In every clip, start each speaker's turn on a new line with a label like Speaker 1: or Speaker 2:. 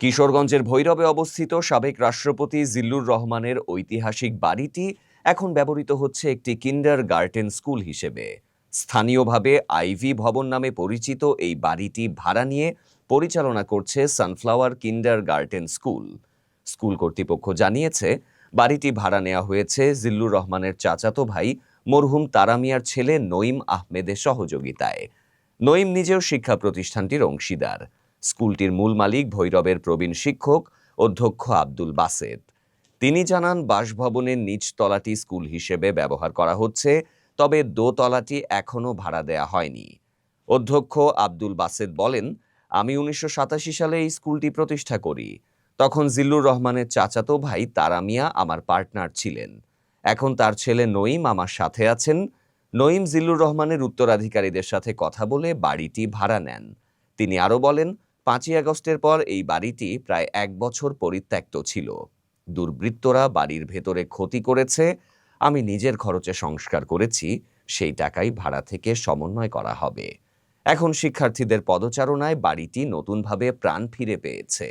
Speaker 1: কিশোরগঞ্জের ভৈরবে অবস্থিত সাবেক রাষ্ট্রপতি জিল্লুর রহমানের ঐতিহাসিক বাড়িটি এখন ব্যবহৃত হচ্ছে একটি কিন্ডার গার্টেন স্কুল হিসেবে। স্থানীয়ভাবে আইভি ভবন নামে পরিচিত এই বাড়িটি ভাড়া নিয়ে পরিচালনা করছে সানফ্লাওয়ার কিন্ডার গার্টেন স্কুল। স্কুল কর্তৃপক্ষ জানিয়েছে, বাড়িটি ভাড়া নেওয়া হয়েছে জিল্লুর রহমানের চাচাতো ভাই মরহুম তারামিয়ার ছেলে নঈম আহমেদের সহযোগিতায়। নঈম নিজেও শিক্ষা প্রতিষ্ঠানটির অংশীদার। স্কুলটির মূল মালিক ভৈরবের প্রবীণ শিক্ষক, অধ্যক্ষ আব্দুল বাসেদ। তিনি জানান, বাসভবনের নিচতলাটি স্কুল হিসেবে ব্যবহার করা হচ্ছে, তবে দোতলাটি এখনও ভাড়া দেয়া হয়নি। অধ্যক্ষ আব্দুল বাসেদ বলেন, আমি উনিশশো সাতাশি সালে এই স্কুলটি প্রতিষ্ঠা করি। তখন জিল্লুর রহমানের চাচাতো ভাই তারামিয়া আমার পার্টনার ছিলেন। এখন তার ছেলে নঈম আমার সাথে আছেন। নঈম জিল্লুর রহমানের উত্তরাধিকারীদের সাথে কথা বলে বাড়িটি ভাড়া নেন। তিনি আরও বলেন পাঁচই আগস্টের পর এই বাড়িটি প্রায় এক বছর পরিত্যক্ত ছিল। দুর্বৃত্তরা বাড়ির ভেতরে ক্ষতি করেছে, আমি নিজের খরচে সংস্কার করেছি, সেই টাকাই ভাড়া থেকে সমন্বয় করা হবে। এখন শিক্ষার্থীদের পদচারণায় বাড়িটি নতুনভাবে প্রাণ ফিরে পেয়েছে।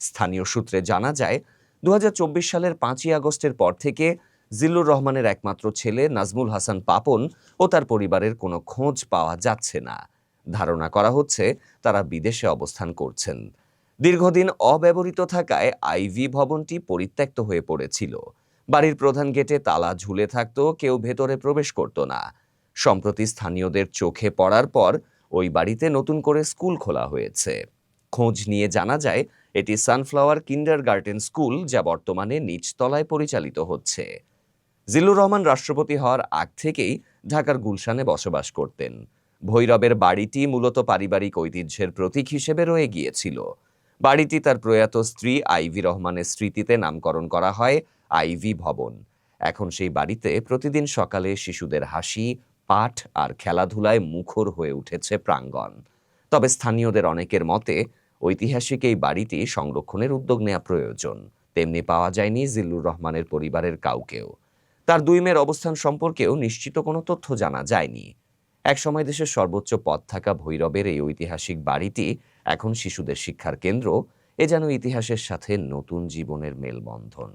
Speaker 1: স্থানীয় সূত্রে জানা যায় দু হাজার চব্বিশ সালের পাঁচই আগস্টের পর থেকে জিল্লুর রহমানের একমাত্র ছেলে নাজমুল হাসান পাপন ও তার পরিবারের কোনো খোঁজ পাওয়া যাচ্ছে না। ধারণা করা হচ্ছে তারা বিদেশে অবস্থান করছেন। দীর্ঘদিন অব্যবহৃত থাকায় আইভি ভবনটি পরিত্যক্ত হয়ে পড়েছিল। বাড়ির প্রধান গেটে তালা ঝুলে থাকতো, কেউ ভেতরে প্রবেশ করত না। সম্প্রতি স্থানীয়দের চোখে পড়ার পর ওই বাড়িতে নতুন করে স্কুল খোলা হয়েছে। খোঁজ নিয়ে জানা যায়, এটি সানফ্লাওয়ার কিন্ডার গার্ডেন স্কুল যা বর্তমানে নিচতলায় পরিচালিত হচ্ছে। জিল্লুর রহমান রাষ্ট্রপতি হওয়ার আগ থেকেই ঢাকার গুলশানে বসবাস করতেন। ভৈরবের বাড়িটি মূলত পারিবারিক ঐতিহ্যের প্রতীক হিসেবে রয়ে গিয়েছিল। বাড়িটি তার প্রয়াত স্ত্রী আইভি রহমানের স্মৃতিতে নামকরণ করা হয় আইভি ভবন। এখন সেই বাড়িতে প্রতিদিন সকালে শিশুদের হাসি, পাঠ আর খেলাধুলায় মুখর হয়ে উঠেছে প্রাঙ্গণ। তবে স্থানীয়দের অনেকের মতে, ঐতিহাসিক এই বাড়িটি সংরক্ষণের উদ্যোগ নেওয়া প্রয়োজন। তেমনি পাওয়া যায়নি জিল্লুর রহমানের পরিবারের কাউকেও। তার দুই মেয়ের অবস্থান সম্পর্কেও নিশ্চিত কোনো তথ্য জানা যায়নি। একসময় দেশের সর্বোচ্চ পদ থাকা ভৈরবের এই ঐতিহাসিক বাড়িটি এখন শিশুদের শিক্ষার কেন্দ্র। এ যেন ইতিহাসের সাথে নতুন জীবনের মেলবন্ধন।